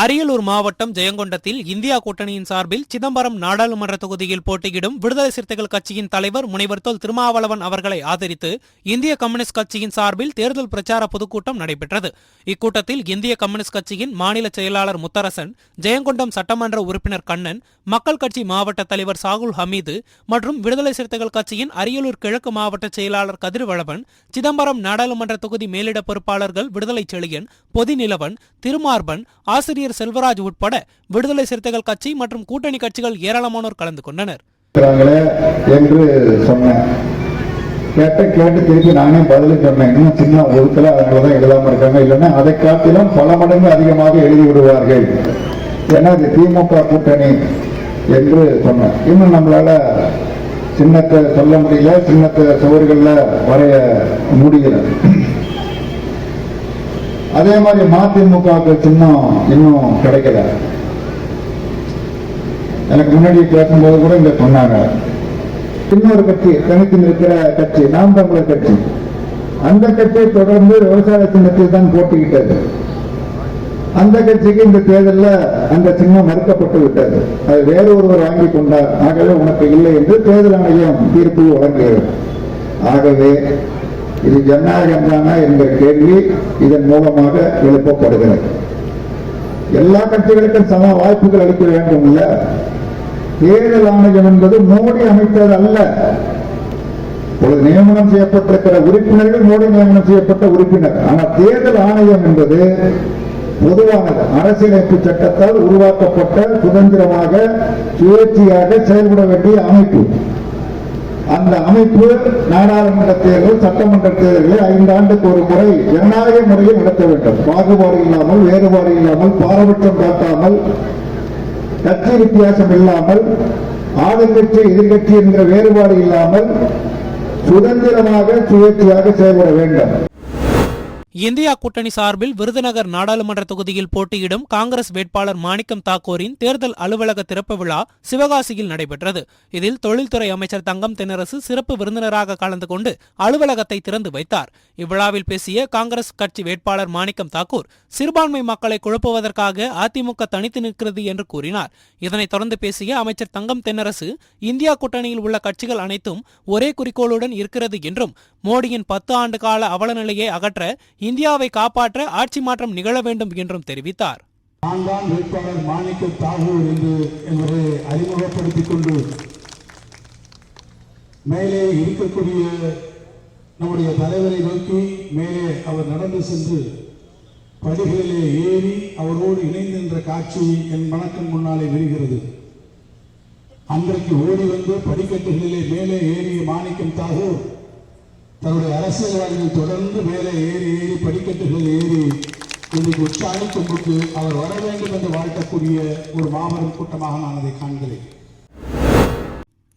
அரியலூர் மாவட்டம் ஜெயங்கொண்டத்தில் இந்தியா கூட்டணியின் சார்பில் சிதம்பரம் நாடாளுமன்ற தொகுதியில் போட்டியிடும் விடுதலை சிறுத்தைகள் கட்சியின் தலைவர் முனைவர் தொல் திருமாவளவன் அவர்களை ஆதரித்து இந்திய கம்யூனிஸ்ட் கட்சியின் சார்பில் தேர்தல் பிரச்சார பொதுக்கூட்டம் நடைபெற்றது. இக்கூட்டத்தில் இந்திய கம்யூனிஸ்ட் கட்சியின் மாநில செயலாளர் முத்தரசன் ஜெயங்கொண்டம் சட்டமன்ற உறுப்பினர் கண்ணன் மக்கள் கட்சி மாவட்ட தலைவர் சாகுல் ஹமீது மற்றும் விடுதலை சிறுத்தைகள் கட்சியின் அரியலூர் கிழக்கு மாவட்ட செயலாளர் கதிர்வளவன் சிதம்பரம் நாடாளுமன்ற தொகுதி மேலிட பொறுப்பாளர்கள் விடுதலை செழியன் பொதிநிலவன் திருமார்பன் ஆசிரியர் செல்வராஜ் உட்பட விடுதலை சிறுத்தைகள் கட்சி மற்றும் கூட்டணி கட்சிகள் ஏராளமானோர் கலந்து கொண்டனர். என்று சொன்னேன். கேட்ட கேட்டு திருப்பி நானே பதில் சொன்னேன். இன்னும் சின்ன ஒழுக்கல அதனாலதான் எழுதாம இருக்காங்க. இல்லைன்னா அதை காட்டிலும் பல மடங்கு அதிகமாக எழுதி விடுவார்கள் ஏன்னா இது திமுக கூட்டணி என்று சொன்னேன். இன்னும் நம்மளால சின்னத்தை சொல்ல முடியல. சின்னத்தை சுவர்கள்ல வரைய முடியல. அதே மாதிரி மதிமுக சின்னம் இன்னும் கிடைக்கல. எனக்கு முன்னாடி பேசும்போது கூட இங்க சொன்னாங்க. இன்னொரு கட்சி தனித்து நிற்கிற கட்சி நாம் தமிழர் கட்சி. அந்த கட்சி தொடர்ந்து விவசாய சின்னத்தில் தான் போட்டிக்கிட்டது. அந்த கட்சிக்கு இந்த தேர்தலில் அந்த சின்னம் மறுக்கப்பட்டு விட்டது. அது வேறு ஒருவர் வாங்கி கொண்டார். ஆகவே உனக்கு இல்லை என்று தேர்தல் ஆணையம் தீர்ப்பு வழங்குகிறது ஆகவே இது ஜனநாயகம் தானா என்ற கேள்வி இதன் மூலமாக எழுப்பப்படுகிறது. எல்லா கட்சிகளுக்கும் சம வாய்ப்புகள் அளிக்க வேண்டும் இல்ல. தேர்தல் ஆணையம் என்பது மோடி அமைத்தது அல்ல. இப்பொழுது நியமனம் செய்யப்பட்டிருக்கிற உறுப்பினர்கள் மோடி நியமனம் செய்யப்பட்ட உறுப்பினர். ஆனால் தேர்தல் ஆணையம் என்பது பொதுவானது. அரசியலமைப்பு சட்டத்தால் உருவாக்கப்பட்ட சுதந்திரமாக சுயேட்சையாக செயல்பட வேண்டிய அமைப்பு. அந்த அமைப்பு நாடாளுமன்ற தேர்தல் சட்டமன்ற தேர்தல்களை ஐந்து ஆண்டுக்கு ஒரு முறை ஜனநாயக முறையில் நடத்த வேண்டும். பாகுபாடு இல்லாமல் வேறுபாடு இல்லாமல் பாரபட்சம் காட்டாமல் கட்சி வித்தியாசம் இல்லாமல் ஆளுங்கட்சி எதிர்கட்சி என்கிற வேறுபாடு இல்லாமல் சுதந்திரமாக சுயேட்சையாக செயல்பட வேண்டும். இந்தியா கூட்டணி சார்பில் விருதுநகர் நாடாளுமன்ற தொகுதியில் போட்டியிடும் காங்கிரஸ் வேட்பாளர் மாணிக்கம் தாக்கூரின் தேர்தல் அலுவலக திறப்பு விழா சிவகாசியில் நடைபெற்றது. இதில் தொழில்துறை அமைச்சர் தங்கம் தென்னரசு சிறப்பு விருந்தினராக கலந்து கொண்டு அலுவலகத்தை திறந்து வைத்தார். இவ்விழாவில் பேசிய காங்கிரஸ் கட்சி வேட்பாளர் மாணிக்கம் தாக்கூர் சிறுபான்மை மக்களை குழப்புவதற்காக அதிமுக தனித்து நிற்கிறது என்று கூறினார். இதனைத் தொடர்ந்து பேசிய அமைச்சர் தங்கம் தென்னரசு இந்தியா கூட்டணியில் உள்ள கட்சிகள் அனைத்தும் ஒரே குறிக்கோளுடன் இருக்கிறது என்றும் மோடியின் பத்து ஆண்டு கால அவலநிலையை அகற்ற இந்தியாவை காப்பாற்ற ஆட்சி மாற்றம் நிகழ வேண்டும் என்றும் தெரிவித்தார். நான் தான் வேட்பாளர் மாணிக்க தாகூர் என்று என்பதை அறிமுகப்படுத்திக் கொண்டு மேலே இருக்கக்கூடிய நம்முடைய தலைவரை நோக்கி மேலே அவர் நடந்து சென்று படிகளிலே ஏறி அவரோடு இணைந்து நின்ற காட்சி என் மனக்கண் முன்னாலே விரிகிறது. அன்றைக்கு ஓடி வந்து படிக்கட்டுகளிலே மேலே ஏறிய மாணிக்கம் தாகூர் தன்னுடைய அரசியல்வாதிகள் தொடர்ந்து மேலே ஏறி ஏறி படிக்கட்டுகள் ஏறி இன்றைக்கு உச்சாணி கொம்புக்கு அவர் வர வேண்டும் என்று வாழ்த்தக்கூடிய ஒரு மாபெரும் கூட்டமாக நான் அதை காண்கிறேன்.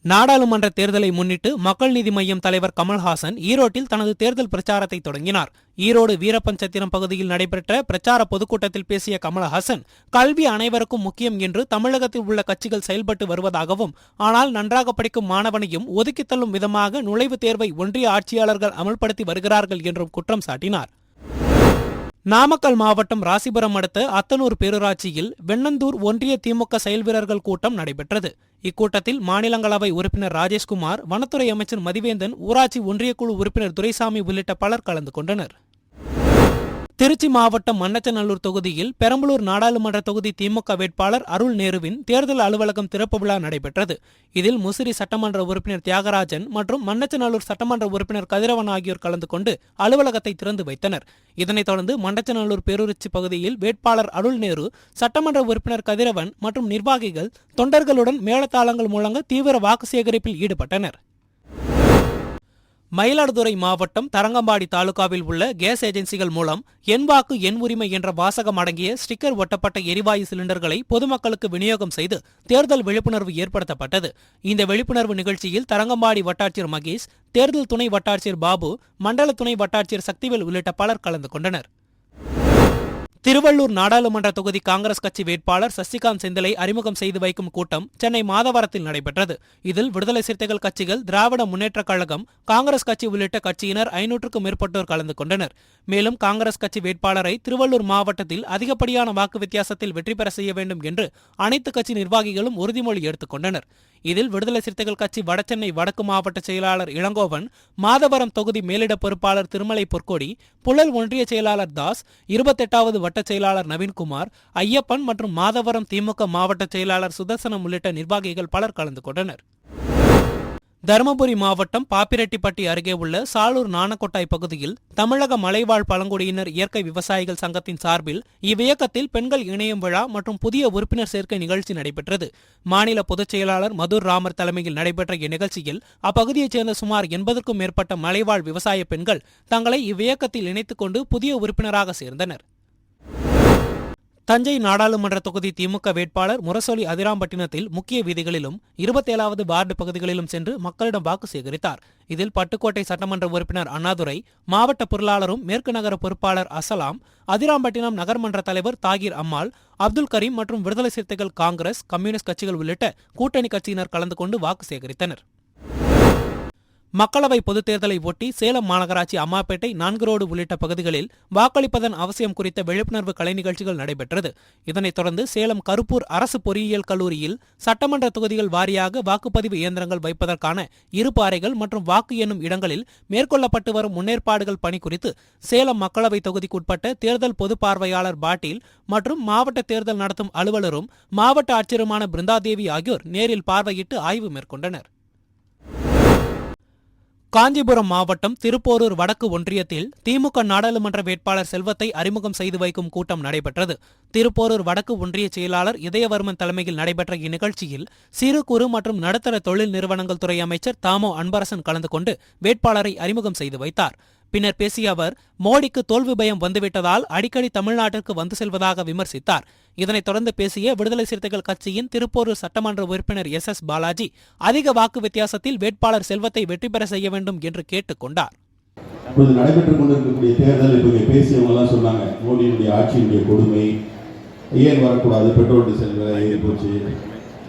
நாடாளுமன்ற தேர்தலை முன்னிட்டு மக்கள் நீதி மய்யம் தலைவர் கமல்ஹாசன் ஈரோட்டில் தனது தேர்தல் பிரச்சாரத்தை தொடங்கினார். ஈரோடு வீரப்பஞ்சத்திரம் பகுதியில் நடைபெற்ற பிரச்சார பொதுக்கூட்டத்தில் பேசிய கமல்ஹாசன் கல்வி அனைவருக்கும் முக்கியம் என்று தமிழகத்தில் உள்ள கட்சிகள் செயல்பட்டு வருவதாகவும் ஆனால் நன்றாக படிக்கும் மாணவனையும் ஒதுக்கித்தள்ளும் விதமாக நுழைவுத் தேர்வை ஒன்றிய ஆட்சியாளர்கள் அமல்படுத்தி வருகிறார்கள் என்றும் குற்றம் சாட்டினார். நாமக்கல் மாவட்டம் ராசிபுரம் அடுத்த அத்தனூர் பேரூராட்சியில் வெண்ணந்தூர் ஒன்றிய திமுக செயல் வீரர்கள் கூட்டம் நடைபெற்றது. இக்கூட்டத்தில் மாநிலங்களவை உறுப்பினர் ராஜேஷ்குமார் வனத்துறை அமைச்சர் மதிவேந்தன் ஊராட்சி ஒன்றியக்குழு உறுப்பினர் துரைசாமி உள்ளிட்ட பலர் கலந்து கொண்டனர். திருச்சி மாவட்டம் மன்னச்சநல்லூர் தொகுதியில் பெரம்பலூர் நாடாளுமன்ற தொகுதி திமுக வேட்பாளர் அருள் நேருவின் தேர்தல் அலுவலகம் திறப்பு விழா நடைபெற்றது. இதில் முசிறி சட்டமன்ற உறுப்பினர் தியாகராஜன் மற்றும் மன்னச்சநல்லூர் சட்டமன்ற உறுப்பினர் கதிரவன் ஆகியோர் கலந்து கொண்டு அலுவலகத்தை திறந்து வைத்தனர். இதனைத் தொடர்ந்து மண்டச்சநல்லூர் பேரூராட்சி பகுதியில் வேட்பாளர் அருள் நேரு சட்டமன்ற உறுப்பினர் கதிரவன் மற்றும் நிர்வாகிகள் தொண்டர்களுடன் மேளதாளங்கள் முழங்க தீவிர வாக்கு சேகரிப்பில் ஈடுபட்டனர். மயிலாடுதுறை மாவட்டம் தரங்கம்பாடி தாலுகாவில் உள்ள கேஸ் ஏஜென்சிகள் மூலம் என் வாக்கு என் உரிமை என்ற வாசகம் அடங்கிய ஸ்டிக்கர் ஒட்டப்பட்ட எரிவாயு சிலிண்டர்களை பொதுமக்களுக்கு விநியோகம் செய்து தேர்தல் விழிப்புணர்வு ஏற்படுத்தப்பட்டது. இந்த விழிப்புணர்வு நிகழ்ச்சியில் தரங்கம்பாடி வட்டாட்சியர் மகேஷ் தேர்தல் துணை வட்டாட்சியர் பாபு மண்டல துணை வட்டாட்சியர் சக்திவேல் உள்ளிட்ட பலர் கலந்து கொண்டனர். திருவள்ளூர் நாடாளுமன்ற தொகுதி காங்கிரஸ் கட்சி வேட்பாளர் சசிகாந்த் செந்திலை அறிமுகம் செய்து வைக்கும் கூட்டம் சென்னை மாதவரத்தில் நடைபெற்றது. இதில் விடுதலை சிறுத்தைகள் கட்சிகள் திராவிட முன்னேற்றக் கழகம் காங்கிரஸ் கட்சி உள்ளிட்ட கட்சியினர் ஐநூற்றுக்கும் மேற்பட்டோர் கலந்து கொண்டனர். மேலும் காங்கிரஸ் கட்சி வேட்பாளரை திருவள்ளூர் மாவட்டத்தில் அதிகப்படியான வாக்கு வித்தியாசத்தில் வெற்றி பெற செய்ய வேண்டும் என்று அனைத்து கட்சி நிர்வாகிகளும் உறுதிமொழி எடுத்துக் கொண்டனர். இதில் விடுதலை சிறுத்தைகள் கட்சி வடசென்னை வடக்கு மாவட்ட செயலாளர் இளங்கோவன் மாதவரம் தொகுதி மேலிட பொறுப்பாளர் திருமலை பொற்கொடி புழல் ஒன்றிய செயலாளர் தாஸ் இருபத்தெட்டாவது வட்ட செயலாளர் நவீன்குமார் ஐயப்பன் மற்றும் மாதவரம் திமுக மாவட்ட செயலாளர் சுதர்சனம் உள்ளிட்ட நிர்வாகிகள் பலர் கலந்து கொண்டனர். தருமபுரி மாவட்டம் பாப்பிரெட்டிப்பட்டி அருகே உள்ள சாலூர் நாணக்கொட்டாய் பகுதியில் தமிழக மலைவாழ் பழங்குடியினர் இயற்கை விவசாயிகள் சங்கத்தின் சார்பில் இவ்வியக்கத்தில் பெண்கள் இணையம் விழா மற்றும் புதிய உறுப்பினர் சேர்க்கை நிகழ்ச்சி நடைபெற்றது. மாநில பொதுச் செயலாளர் மதுர் ராமர் தலைமையில் நடைபெற்ற இந்நிகழ்ச்சியில் அப்பகுதியைச் சேர்ந்த சுமார் எண்பதுக்கும் மேற்பட்ட மலைவாழ் விவசாய பெண்கள் தங்களை இவ்வியக்கத்தில் இணைத்துக் கொண்டு புதிய உறுப்பினராக சேர்ந்தனர். தஞ்சை நாடாளுமன்ற தொகுதி திமுக வேட்பாளர் முரசொலி அதிராம்பட்டினத்தில் முக்கிய வீதிகளிலும் இருபத்தேழாவது வார்டு பகுதிகளிலும் சென்று மக்களிடம் வாக்கு சேகரித்தார். இதில் பட்டுக்கோட்டை சட்டமன்ற உறுப்பினர் அண்ணாதுரை மாவட்ட பொருளாளரும் மேற்கு நகர பொறுப்பாளர் அசலாம் அதிராம்பட்டினம் நகர்மன்ற தலைவர் தாகிர் அம்மாள் அப்துல் கரீம் மற்றும் விடுதலை சிறுத்தைகள் காங்கிரஸ் கம்யூனிஸ்ட் கட்சிகள் உள்ளிட்ட கூட்டணி கட்சியினர் கலந்து கொண்டு வாக்கு சேகரித்தனர். மக்களவை பொதுத் தேர்தலை ஒட்டி சேலம் மாநகராட்சி அம்மாப்பேட்டை நான்கு ரோடு உள்ளிட்ட பகுதிகளில் வாக்களிப்பதன் அவசியம் குறித்த விழிப்புணர்வு கலை நிகழ்ச்சிகள் நடைபெற்றது. இதனைத் தொடர்ந்து சேலம் கருப்பூர் அரசு பொறியியல் கல்லூரியில் சட்டமன்ற தொகுதிகள் வாரியாக வாக்குப்பதிவு இயந்திரங்கள் வைப்பதற்கான இரு பாறைகள் மற்றும் வாக்கு எண்ணும் இடங்களில் மேற்கொள்ளப்பட்டு வரும் முன்னேற்பாடுகள் பணி குறித்து சேலம் மக்களவை தொகுதிக்குட்பட்ட தேர்தல் பொது பார்வையாளர் பாட்டீல் மற்றும் மாவட்ட தேர்தல் நடத்தும் அலுவலரும் மாவட்ட ஆட்சியருமான பிருந்தாதேவி ஆகியோர் நேரில் பார்வையிட்டு ஆய்வு மேற்கொண்டனர். காஞ்சிபுரம் மாவட்டம் திருப்போரூர் வடக்கு ஒன்றியத்தில் திமுக நாடாளுமன்ற வேட்பாளர் செல்வத்தை அறிமுகம் செய்து வைக்கும் கூட்டம் நடைபெற்றது. திருப்போரூர் வடக்கு ஒன்றிய செயலாளர் இதயவர்மன் தலைமையில் நடைபெற்ற இந்நிகழ்ச்சியில் சிறு குறு மற்றும் நடுத்தர தொழில் நிறுவனங்கள் துறை அமைச்சர் தாமோ அன்பரசன் கலந்து கொண்டு வேட்பாளரை அறிமுகம் செய்து வைத்தார். பின்னர் பேசிய அவர் மோடிக்கு தோல்வி பயம் வந்துவிட்டதால் அடிக்கடி தமிழ்நாட்டிற்கு வந்து செல்வதாக விமர்சித்தார். இதனைத் தொடர்ந்து பேசிய விடுதலை சிறுத்தைகள் கட்சியின் திருப்போரூர் சட்டமன்ற உறுப்பினர் எஸ் எஸ் பாலாஜி அதிக வாக்கு வித்தியாசத்தில் வேட்பாளர் செல்வத்தை வெற்றி பெற செய்ய வேண்டும் என்று கேட்டுக் கொண்டார். இப்பொழுது நடைபெற்றுக் கொண்டிருக்கக்கூடிய தேர்தல் இப்போ இங்கே பேசியவங்க எல்லாம் சொன்னாங்க மோடியினுடைய ஆட்சியினுடைய கொடுமை ஏன் வரக்கூடாது? பெட்ரோல் டீசல் விலை ஏறி போச்சு.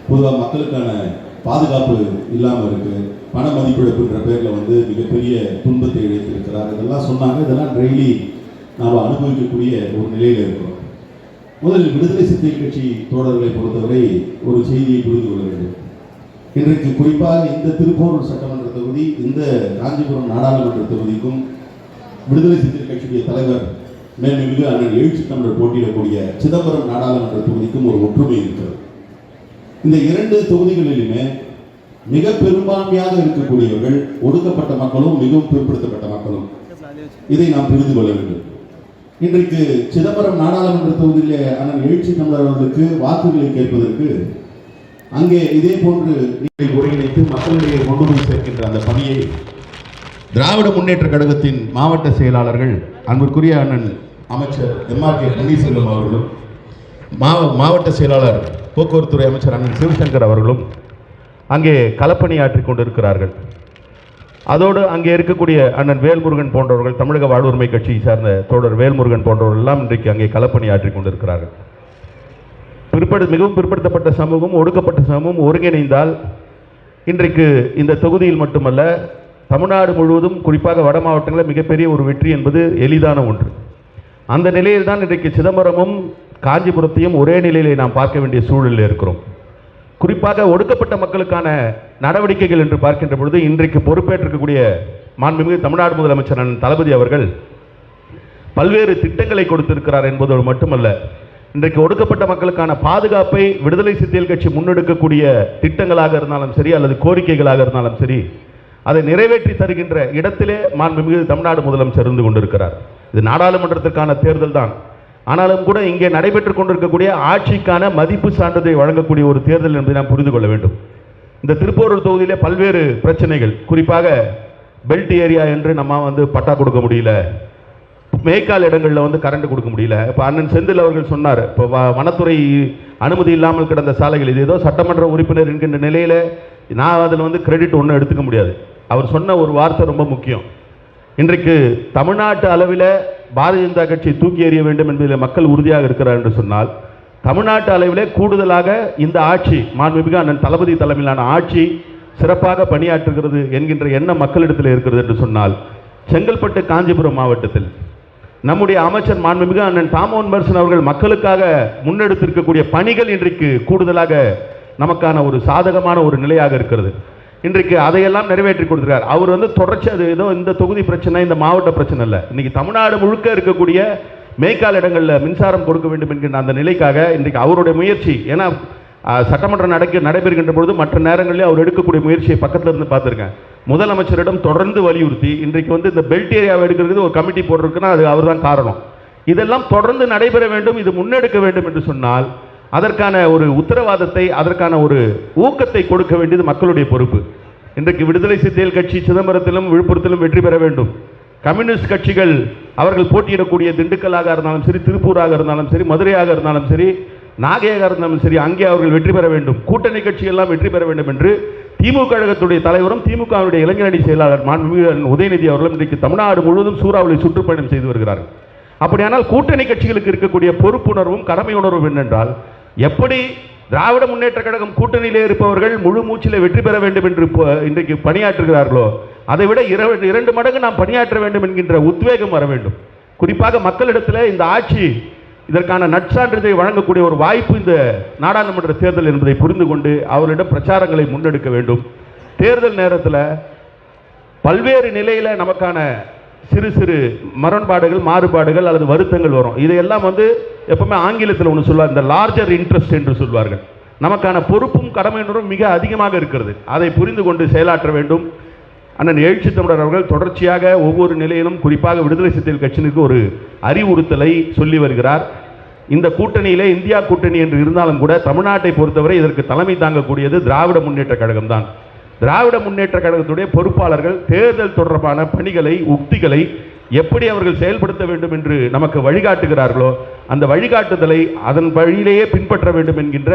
பொதுவாக மக்களுக்கான பாதுகாப்பு இல்லாமல் இருக்கு. பண மதிப்பிழப்புன்ற பேரில் வந்து மிகப்பெரிய துன்பத்தை இழைத்திருக்கிறார். இதெல்லாம் சொன்னாங்க. இதெல்லாம் டெய்லி நாம் அனுபவிக்கக்கூடிய ஒரு நிலையில் இருக்கிறோம் முதலில் விடுதலை சிறுத்தை கட்சி தோழர்களை பொறுத்தவரை ஒரு செய்தியை புரிந்து கொள்ள வேண்டும். இன்றைக்கு குறிப்பாக இந்த திருப்பூர் சட்டமன்ற தொகுதி இந்த காஞ்சிபுரம் நாடாளுமன்ற தொகுதிக்கும் விடுதலை சிறுத்தை கட்சியுடைய தலைவர் மேன்மிகு அண்ணன் எழுச்சி தமிழர் போட்டியிடக்கூடிய சிதம்பரம் நாடாளுமன்ற தொகுதிக்கும் ஒரு ஒற்றுமை இருக்கிறது. இந்த இரண்டு தொகுதிகளிலுமே மிக பெரும்பான்மையாக இருக்கக்கூடியவர்கள் ஒடுக்கப்பட்ட மக்களும் மிகவும் பிற்படுத்தப்பட்ட மக்களும். இதை நாம் புரிந்து கொள்ள வேண்டும். இன்றைக்கு சிதம்பரம் நாடாளுமன்ற தொகுதியிலே அண்ணன் எழுச்சி தமிழர் அவர்களுக்கு வாக்குகளை கேட்பதற்கு அங்கே இதே போன்று நீங்கள் ஒருங்கிணைத்து மக்களிடையே கொண்டு போய் சேர்க்கின்ற அந்த பணியை திராவிட முன்னேற்ற கழகத்தின் மாவட்ட செயலாளர்கள் அன்பிற்குரிய அண்ணன் அமைச்சர் எம்ஆர் கே பன்னீர்செல்வம் அவர்களும் மாவ மாவட்ட செயலாளர் போக்குவரத்துறை அமைச்சர் அண்ணன் சிவசங்கர் அவர்களும் அங்கே களப்பணியாற்றி கொண்டிருக்கிறார்கள். அதோடு அங்கே இருக்கக்கூடிய அண்ணன் வேல்முருகன் போன்றவர்கள் தமிழக வாழ்வுரிமை கட்சியை சார்ந்த தோழர் வேல்முருகன் போன்றவர்கள் எல்லாம் இன்றைக்கு அங்கே களப்பணியாற்றி கொண்டிருக்கிறார்கள். பிற்படு மிகவும் பிற்படுத்தப்பட்ட சமூகம் ஒடுக்கப்பட்ட சமூகம் ஒருங்கிணைந்தால் இன்றைக்கு இந்த தொகுதியில் மட்டுமல்ல தமிழ்நாடு முழுவதும் குறிப்பாக வட மாவட்டங்களில் மிகப்பெரிய ஒரு வெற்றி என்பது எளிதான ஒன்று. அந்த நிலையில் தான் இன்றைக்கு சிதம்பரமும் காஞ்சிபுரத்தையும் ஒரே நிலையிலே நாம் பார்க்க வேண்டிய சூழலில் இருக்கிறோம். குறிப்பாக ஒடுக்கப்பட்ட மக்களுக்கான நடவடிக்கைகள் என்று பார்க்கின்ற பொழுது இன்றைக்கு பொறுப்பேற்றிருக்கக்கூடிய மாண்புமிகு தமிழ்நாடு முதலமைச்சர் அண்ணன் தளபதி அவர்கள் பல்வேறு திட்டங்களை கொடுத்திருக்கிறார் என்பதோடு மட்டுமல்ல இன்றைக்கு ஒடுக்கப்பட்ட மக்களுக்கான பாதுகாப்பை விடுதலை சிறுத்தைகள் கட்சி முன்னெடுக்கக்கூடிய திட்டங்களாக இருந்தாலும் சரி அல்லது கோரிக்கைகளாக இருந்தாலும் சரி அதை நிறைவேற்றி தருகின்ற இடத்திலே மாண்புமிகு தமிழ்நாடு முதலமைச்சர் இருந்து கொண்டிருக்கிறார். இது நாடாளுமன்றத்திற்கான தேர்தல் தான். ஆனாலும் கூட இங்கே நடைபெற்றுக் கொண்டிருக்கக்கூடிய ஆட்சிக்கான மதிப்பு சான்றிதழை வழங்கக்கூடிய ஒரு தேர்தல் என்பதை நாம் புரிந்து கொள்ள வேண்டும். இந்த திருப்பூரூர் தொகுதியில் பல்வேறு பிரச்சனைகள். குறிப்பாக பெல்ட் ஏரியா என்று நம்ம வந்து பட்டா கொடுக்க முடியல. மேய்க்கால் இடங்களில் வந்து கரண்ட் கொடுக்க முடியல. இப்போ அண்ணன் செந்தில் அவர்கள் சொன்னார். இப்போ வ- வனத்துறை அனுமதி இல்லாமல் கிடந்த சாலைகள். இது ஏதோ சட்டமன்ற உறுப்பினர் என்கின்ற நிலையில் நான் அதில் வந்து கிரெடிட் ஒன்றும் எடுத்துக்க முடியாது. அவர் சொன்ன ஒரு வார்த்தை ரொம்ப முக்கியம். இன்றைக்கு தமிழ்நாட்டு அளவில் பாரதிய ஜனதா கட்சியை தூக்கி எறிய வேண்டும் என்பதில் மக்கள் உறுதியாக இருக்கிறார் என்று சொன்னால் தமிழ்நாட்டு அளவிலே கூடுதலாக இந்த ஆட்சி மாண்புமிகு அண்ணன் தளபதி தலைமையிலான ஆட்சி சிறப்பாக பணியாற்றுகிறது என்கின்ற எண்ணம் மக்களிடத்தில் இருக்கிறது என்று சொன்னால் செங்கல்பட்டு காஞ்சிபுரம் மாவட்டத்தில் நம்முடைய அமைச்சர் மாண்புமிகு அண்ணன் தாமோன் மர்சன் அவர்கள் மக்களுக்காக முன்னெடுத்திருக்கக்கூடிய பணிகள் இன்றைக்கு கூடுதலாக நமக்கான ஒரு சாதகமான ஒரு நிலையாக இருக்கிறது. இன்றைக்கு அதையெல்லாம் நிறைவேற்றி கொடுத்துருக்கார். அவர் வந்து தொடர்ச்சி அது ஏதோ இந்த தொகுதி பிரச்சனை இந்த மாவட்ட பிரச்சனை இல்லை. இன்றைக்கி தமிழ்நாடு முழுக்க இருக்கக்கூடிய மேய்க்கால் இடங்களில் மின்சாரம் கொடுக்க வேண்டும் என்கின்ற அந்த நிலைக்காக இன்றைக்கு அவருடைய முயற்சி ஏன்னா சட்டமன்றம் நடக்க நடைபெறுகின்ற பொழுது மற்ற நேரங்களில் அவர் எடுக்கக்கூடிய முயற்சியை பக்கத்தில் இருந்து பார்த்துருக்கேன். முதலமைச்சரிடம் தொடர்ந்து வலியுறுத்தி இன்றைக்கு வந்து இந்த பெல்ட் ஏரியாவை எடுக்கிறது ஒரு கமிட்டி போட்டிருக்குன்னா அது அவர் தான் காரணம். இதெல்லாம் தொடர்ந்து நடைபெற வேண்டும் இது முன்னெடுக்க வேண்டும் என்று சொன்னால் அதற்கான ஒரு உத்தரவாதத்தை அதற்கான ஒரு ஊக்கத்தை கொடுக்க வேண்டியது மக்களுடைய பொறுப்பு. இன்றைக்கு விடுதலை சிறுத்தைகள் கட்சி சிதம்பரத்திலும் விழுப்புரத்திலும் வெற்றி பெற வேண்டும். கம்யூனிஸ்ட் கட்சிகள் அவர்கள் போட்டியிடக்கூடிய திண்டுக்கல்லாக இருந்தாலும் சரி திருப்பூராக இருந்தாலும் சரி மதுரையாக இருந்தாலும் சரி நாகையாக இருந்தாலும் சரி அங்கே அவர்கள் வெற்றி பெற வேண்டும். கூட்டணி கட்சியெல்லாம் வெற்றி பெற வேண்டும் என்று திமுக கழகத்துடைய தலைவரும் திமுகவினுடைய இளைஞரணி செயலாளர் மாண்புமிகு உதயநிதி அவர்களும் இன்றைக்கு தமிழ்நாடு முழுவதும் சூறாவளி சுற்றுப்பயணம் செய்து வருகிறார்கள். அப்படியானால் கூட்டணி கட்சிகளுக்கு இருக்கக்கூடிய பொறுப்புணர்வும் கடமை உணர்வும் என்னென்றால் எப்படி திராவிட முன்னேற்ற கழகம் கூட்டணியிலே இருப்பவர்கள் முழு மூச்சிலே வெற்றி பெற வேண்டும் என்று இப்போ இன்றைக்கு பணியாற்றுகிறார்களோ அதை விட இரண்டு மடங்கு நாம் பணியாற்ற வேண்டும் என்கின்ற உத்வேகம் வர வேண்டும். குறிப்பாக மக்களிடத்தில் இந்த ஆட்சி இதற்கான நற்சான்றிதழை வழங்கக்கூடிய ஒரு வாய்ப்பு இந்த நாடாளுமன்ற தேர்தல் என்பதை புரிந்து கொண்டு அவர்களிடம் பிரச்சாரங்களை முன்னெடுக்க வேண்டும். தேர்தல் நேரத்தில் பல்வேறு நிலையில் நமக்கான சிறு சிறு முரண்பாடுகள் மாறுபாடுகள் அல்லது வருத்தங்கள் வரும். இதையெல்லாம் வந்து எப்பவுமே ஆங்கிலத்தில் ஒன்று சொல்லுவார் இந்த லார்ஜர் இன்ட்ரெஸ்ட் என்று சொல்வார்கள். நமக்கான பொறுப்பும் கடமையினரும் மிக அதிகமாக இருக்கிறது. அதை புரிந்து கொண்டு செயலாற்ற வேண்டும். அண்ணன் எழுச்சி தமிழர் அவர்கள் தொடர்ச்சியாக ஒவ்வொரு நிலையிலும் குறிப்பாக விடுதலை சிறுத்தைகள் கட்சியினருக்கு ஒரு அறிவுறுத்தலை சொல்லி வருகிறார். இந்த கூட்டணியிலே இந்தியா கூட்டணி என்று இருந்தாலும் கூட தமிழ்நாட்டை பொறுத்தவரை இதற்கு தலைமை தாங்கக்கூடியது திராவிட முன்னேற்ற கழகம் தான் திராவிட முன்னேற்ற கழகத்துடைய பொறுப்பாளர்கள் தேர்தல் தொடர்பான பணிகளை உக்திகளை எப்படி அவர்கள் செயல்படுத்த வேண்டும் என்று நமக்கு வழிகாட்டுகிறார்களோ அந்த வழிகாட்டுதலை அதன் வழியிலேயே பின்பற்ற வேண்டும் என்கின்ற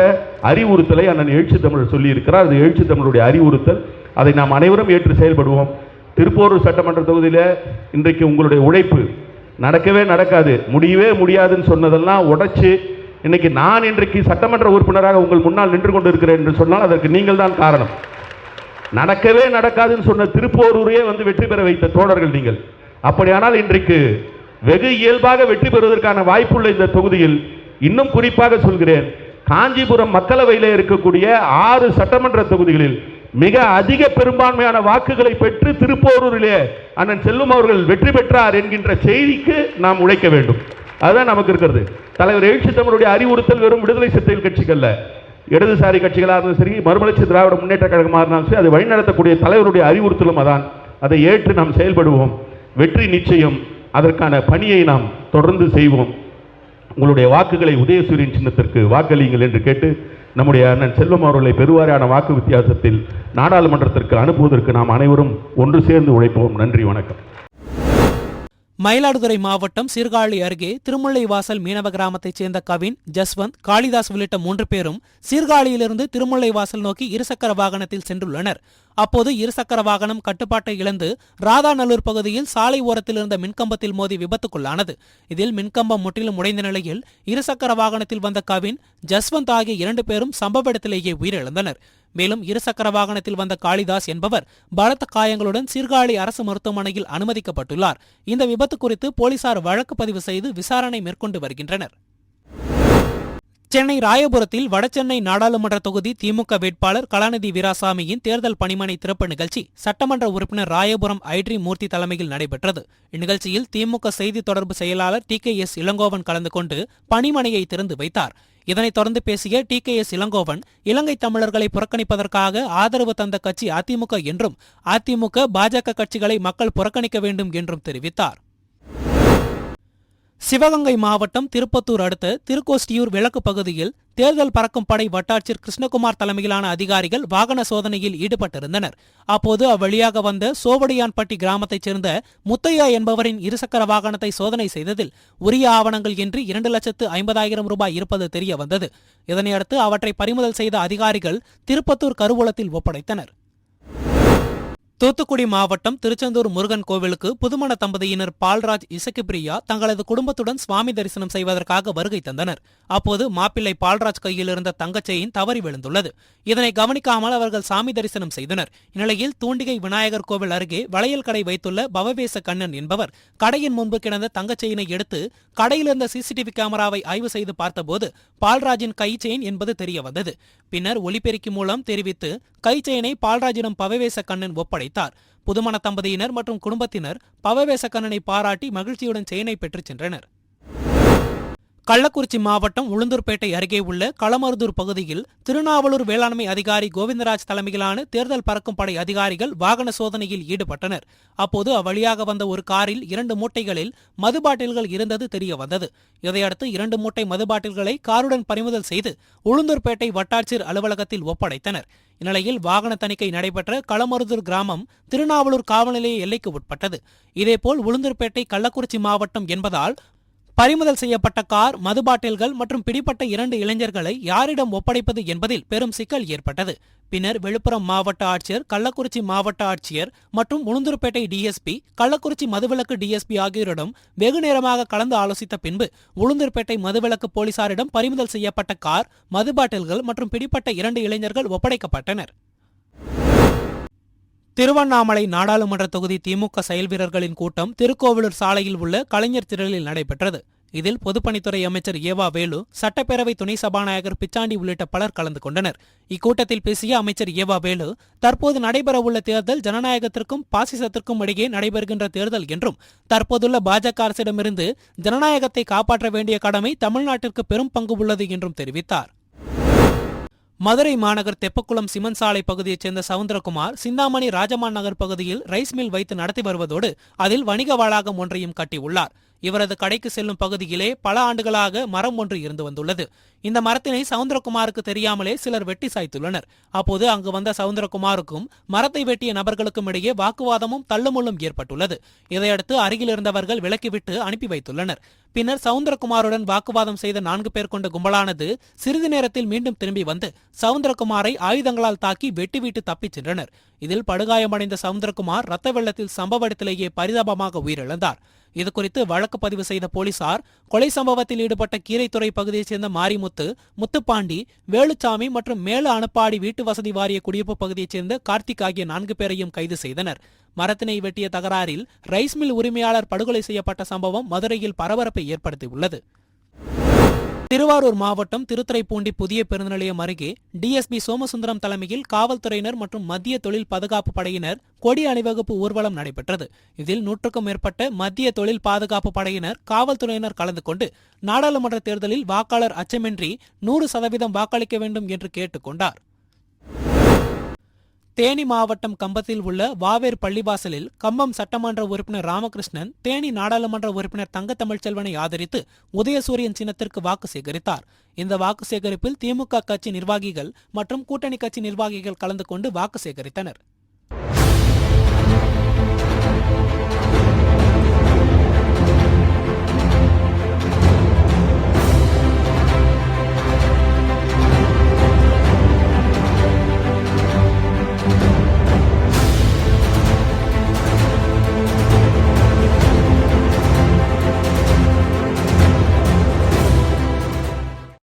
அறிவுறுத்தலை அண்ணன் எழுச்சி தமிழர் சொல்லியிருக்கிறார். அது எழுச்சி தமிழுடைய அறிவுறுத்தல். அதை நாம் அனைவரும் ஏற்று செயல்படுவோம். திருப்போரூர் சட்டமன்ற தொகுதியில் இன்றைக்கு உங்களுடைய உழைப்பு நடக்கவே நடக்காது. முடியவே முடியாதுன்னு சொன்னதெல்லாம் உடைச்சு இன்னைக்கு நான் இன்றைக்கு சட்டமன்ற உறுப்பினராக உங்கள் முன்னால் நின்று கொண்டிருக்கிறேன் என்று சொன்னால் அதற்கு நீங்கள் தான் காரணம். நடக்கவே நடக்காதுன்னு சொன்ன திருப்போரூரையே வந்து வெற்றி பெற வைத்த தோழர்கள் நீங்கள். அப்படியானால் இன்றைக்கு வெகு இயல்பாக வெற்றி பெறுவதற்கான வாய்ப்புள்ள இந்த தொகுதியில் இன்னும் குறிப்பாக சொல்கிறேன் காஞ்சிபுரம் மக்களவையில் இருக்கக்கூடிய ஆறு சட்டமன்ற தொகுதிகளில் மிக அதிக பெரும்பான்மையான வாக்குகளை பெற்று திருப்போரூரிலே அண்ணன் செல்லும் அவர்கள் வெற்றி பெற்றார் என்கின்ற செய்திக்கு நாம் உழைக்க வேண்டும். அதுதான் நமக்கு இருக்கிறது. தலைவர் எழுச்சி தமிழுடைய அறிவுறுத்தல் வெறும் விடுதலை சிறுத்தைகள் கட்சிக்கல்ல இடதுசாரி கட்சிகளாக இருந்தாலும் சரி மறுமலர்ச்சி திராவிட முன்னேற்ற கழகமாக இருந்தாலும் சரி அதை வழிநடத்தக்கூடிய தலைவருடைய அறிவுறுத்தலும் அதான். அதை ஏற்று நாம் செயல்படுவோம். வெற்றி நிச்சயம். அதற்கான பணியை நாம் தொடர்ந்து செய்வோம். உங்களுடைய வாக்குகளை உதயசூரியன் சின்னத்திற்கு வாக்களியுங்கள் என்று கேட்டு நம்முடைய அண்ணன் செல்வம் அவர்களை பெருவாரியான வாக்கு வித்தியாசத்தில் நாடாளுமன்றத்திற்கு அனுப்புவதற்கு நாம் அனைவரும் ஒன்று சேர்ந்து உழைப்போம். நன்றி வணக்கம். மயிலாடுதுறை மாவட்டம் சீர்காழி அருகே திருமுல்லைவாசல் மீனவ கிராமத்தைச் சேர்ந்த கவின் ஜஸ்வந்த் காளிதாஸ் உள்ளிட்ட மூன்று பேரும் சீர்காழியிலிருந்து திருமுல்லைவாசல் நோக்கி இருசக்கர வாகனத்தில் சென்றுள்ளனர். அப்போது இருசக்கர வாகனம் கட்டுப்பாட்டை இழந்து ராதாநல்லூர் பகுதியில் சாலை ஓரத்தில் இருந்த மின்கம்பத்தில் மோதி விபத்துக்குள்ளானது. இதில் மின்கம்பம் முற்றிலும் உடைந்த நிலையில் இருசக்கர வாகனத்தில் வந்த கவின் ஜஸ்வந்த் ஆகிய இரண்டு பேரும் சம்பவ இடத்திலேயே உயிரிழந்தனர். மேலும் இருசக்கர வாகனத்தில் வந்த காளிதாஸ் என்பவர் பலத்த காயங்களுடன் சீர்காழி அரசு மருத்துவமனையில் அனுமதிக்கப்பட்டுள்ளார். இந்த விபத்து குறித்து போலீசார் வழக்கு பதிவு செய்து விசாரணை மேற்கொண்டு வருகின்றனர். சென்னை ராயபுரத்தில் வடசென்னை நாடாளுமன்ற தொகுதி திமுக வேட்பாளர் கலாநிதி வீராசாமியின் தேர்தல் பணிமனை திறப்பு நிகழ்ச்சி சட்டமன்ற உறுப்பினர் ராயபுரம் ஐட்ரி மூர்த்தி தலைமையில் நடைபெற்றது. இந்நிகழ்ச்சியில் திமுக செய்தி தொடர்பு செயலாளர் டி கே எஸ் இளங்கோவன் கலந்து கொண்டு பணிமனையை திறந்து வைத்தார். இதனைத் தொடர்ந்து பேசிய T K S Elangovan Ilankai தமிழர்களை புறக்கணிப்பதற்காக ஆதரவு தந்த கட்சி அதிமுக என்றும் அதிமுக பாஜக கட்சிகளை மக்கள் புறக்கணிக்க வேண்டும் என்றும் தெரிவித்தார். சிவகங்கை மாவட்டம் திருப்பத்தூர் அடுத்த திருக்கோஷ்டியூர் விளக்கு பகுதியில் தேர்தல் பறக்கும் படை வட்டாட்சியர் கிருஷ்ணகுமார் தலைமையிலான அதிகாரிகள் வாகன சோதனையில் ஈடுபட்டிருந்தனர். அப்போது அவ்வழியாக வந்த சோவடியான்பட்டி கிராமத்தைச் சேர்ந்த முத்தையா என்பவரின் இருசக்கர வாகனத்தை சோதனை செய்ததில் உரிய ஆவணங்கள் இன்றி இரண்டு லட்சத்து ஐம்பதாயிரம் ரூபாய் இருப்பது தெரிய வந்தது இதனையடுத்து அவற்றை பறிமுதல் செய்த அதிகாரிகள் திருப்பத்தூர் கருவூலத்தில் ஒப்படைத்தனர். தூத்துக்குடி மாவட்டம் திருச்செந்தூர் முருகன் கோவிலுக்கு புதுமண தம்பதியினர் பால்ராஜ் இசக்கி பிரியா தங்களது குடும்பத்துடன் சுவாமி தரிசனம் செய்வதற்காக வருகை தந்தனர். அப்போது மாப்பிள்ளை பால்ராஜ் கையில் இருந்த தங்கச்செயின் தவறி விழுந்துள்ளது. இதனை கவனிக்காமல் அவர்கள் சாமி தரிசனம் செய்தனர். இந்நிலையில் தூண்டிகை விநாயகர் கோவில் அருகே வளையல் கடை வைத்துள்ள பவவேச கண்ணன் என்பவர் கடையின் முன்பு கிடந்த தங்கச்செயினை எடுத்து கடையிலிருந்த சிசிடிவி கேமராவை ஆய்வு செய்து பார்த்தபோது பால்ராஜின் கை செயின் என்பது தெரிய வந்தது பின்னர் ஒலிபெருக்கி மூலம் தெரிவித்து கை செயினை பால்ராஜிடம் பவவேச கண்ணன் ஒப்படை வைத்தார் புதுமண தம்பதியினர் மற்றும் குடும்பத்தினர் பவவேச கண்ணனை பாராட்டி மகிழ்ச்சியுடன் செயினை பெற்றுச் சென்றனர். கள்ளக்குறிச்சி மாவட்டம் உளுந்தூர்பேட்டை அருகே உள்ள களமருதூர் பகுதியில் திருநாவலூர் வேளாண்மை அதிகாரி கோவிந்தராஜ் தலைமையிலான தேர்தல் பறக்கும் படை அதிகாரிகள் வாகன சோதனையில் ஈடுபட்டனர். அப்போது அவ்வழியாக வந்த ஒரு காரில் இரண்டு மூட்டைகளில் மது பாட்டில்கள் இருந்தது தெரிய வந்தது இதையடுத்து இரண்டு மூட்டை மது பாட்டில்களை காருடன் பறிமுதல் செய்து உளுந்தூர்பேட்டை வட்டாட்சியர் அலுவலகத்தில் ஒப்படைத்தனர். இந்நிலையில் வாகன தணிக்கை நடைபெற்ற களமருதூர் கிராமம் திருநாவலூர் காவல்நிலைய எல்லைக்கு உட்பட்டது. இதேபோல் உளுந்தூர்பேட்டை கள்ளக்குறிச்சி மாவட்டம் என்பதால் பறிமுதல் செய்யப்பட்ட கார் மது பாட்டில்கள் மற்றும் பிடிப்பட்ட இரண்டு இளைஞர்களை யாரிடம் ஒப்படைப்பது என்பதில் பெரும் சிக்கல் ஏற்பட்டது. பின்னர் விழுப்புரம் மாவட்ட ஆட்சியர் கள்ளக்குறிச்சி மாவட்ட ஆட்சியர் மற்றும் உளுந்தூர்பேட்டை டிஎஸ்பி கள்ளக்குறிச்சி மதுவிலக்கு டிஎஸ்பி ஆகியோரிடம் வெகு நேரமாக கலந்து ஆலோசித்த பின்பு உளுந்தூர்பேட்டை மதுவிலக்கு போலீசாரிடம் பறிமுதல் செய்யப்பட்ட கார் மது பாட்டில்கள் மற்றும் பிடிப்பட்ட இரண்டு இளைஞர்கள் ஒப்படைக்கப்பட்டனர். திருவண்ணாமலை நாடாளுமன்ற தொகுதி திமுக செயல் வீரர்களின் கூட்டம் திருக்கோவிலூர் சாலையில் உள்ள கலைஞர் திரளில் நடைபெற்றது. இதில் பொதுப்பணித்துறை அமைச்சர் ஏவா வேலு சட்டப்பேரவை துணை சபாநாயகர் பிச்சாண்டி உள்ளிட்ட பலர் கலந்து கொண்டனர். இக்கூட்டத்தில் பேசிய அமைச்சர் ஏவா வேலு தற்போது நடைபெறவுள்ள தேர்தல் ஜனநாயகத்திற்கும் பாசிசத்திற்கும் இடையே நடைபெறுகின்ற தேர்தல் என்றும் தற்போதுள்ள பாஜக அரசிடமிருந்து ஜனநாயகத்தை காப்பாற்ற வேண்டிய கடமை தமிழ்நாட்டிற்கு பெரும் பங்கு உள்ளது என்றும் தெரிவித்தார். மதுரை மாநகர் தெப்பக்குளம் சிமெண்ட் சாலை பகுதியைச் சேர்ந்த சவுந்தரகுமார் சிந்தாமணி ராஜமான் நகர் பகுதியில் ரைஸ் மில் வைத்து நடத்தி வருவதோடு அதில் வணிக வளாகம் ஒன்றையும் கட்டியுள்ளார். இவரது கடைக்கு செல்லும் பகுதியிலே பல ஆண்டுகளாக மரம் ஒன்று இருந்து வந்துள்ளது. இந்த மரத்தினை சவுந்தரகுமாருக்கு தெரியாமலே சிலர் வெட்டி சாய்த்துள்ளனர். அப்போது அங்கு வந்த சவுந்தரகுமாருக்கும் மரத்தை வெட்டிய நபர்களுக்கும் இடையே வாக்குவாதமும் தள்ளுமுள்ளும் ஏற்பட்டுள்ளது. இதையடுத்து அருகில் இருந்தவர்கள் விலக்கிவிட்டு அனுப்பி வைத்துள்ளனர். பின்னர் சவுந்தரகுமாருடன் வாக்குவாதம் செய்த நான்கு பேர் கொண்ட கும்பலானது சிறிது நேரத்தில் மீண்டும் திரும்பி வந்து சவுந்தரகுமாரை ஆயுதங்களால் தாக்கி வெட்டிவிட்டு தப்பிச் சென்றனர். இதில் படுகாயமடைந்த சவுந்தரகுமார் ரத்த வெள்ளத்தில் சம்பவ இடத்திலேயே பரிதாபமாக உயிரிழந்தார். இதுகுறித்து வழக்கு பதிவு செய்த போலீசார் கொலை சம்பவத்தில் ஈடுபட்ட கீரைத்துறை பகுதியைச் சேர்ந்த மாரிமுத்து முத்துப்பாண்டி வேலுச்சாமி மற்றும் மேல அனுப்பாடி வீட்டு வசதி வாரிய குடியிருப்பு பகுதியைச் சேர்ந்த கார்த்திக் ஆகிய நான்கு பேரையும் கைது செய்தனர். மரத்தினை வெட்டிய தகராறில் ரைஸ் மில் உரிமையாளர் படுகொலை செய்யப்பட்ட சம்பவம் மதுரையில் பரபரப்பை ஏற்படுத்தியுள்ளது. திருவாரூர் மாவட்டம் திருத்துறைப்பூண்டி புதிய பேருந்து நிலையம் அருகே டிஎஸ்பி சோமசுந்தரம் தலைமையில் காவல்துறையினர் மற்றும் மத்திய தொழில் பாதுகாப்பு படையினர் கொடி அணிவகுப்பு ஊர்வலம் நடைபெற்றது. இதில் நூற்றுக்கும் மேற்பட்ட மத்திய தொழில் பாதுகாப்பு படையினர் காவல்துறையினர் கலந்து கொண்டு நாடாளுமன்ற தேர்தலில் வாக்காளர் அச்சமின்றி நூறு சதவீதம் வாக்களிக்க வேண்டும் என்று கேட்டுக்கொண்டார் தேனி மாவட்டம் கம்பத்தில் உள்ள வாவேர் பள்ளிவாசலில் கம்பம் சட்டமன்ற உறுப்பினர் ராமகிருஷ்ணன் தேனி நாடாளுமன்ற உறுப்பினர் தங்க தமிழ்ச்செல்வனை ஆதரித்து உதயசூரியன் சின்னத்திற்கு வாக்கு சேகரித்தார். இந்த வாக்கு சேகரிப்பில் திமுக கட்சி நிர்வாகிகள் மற்றும் கூட்டணி கட்சி நிர்வாகிகள் கலந்து கொண்டு வாக்கு சேகரித்தனர்.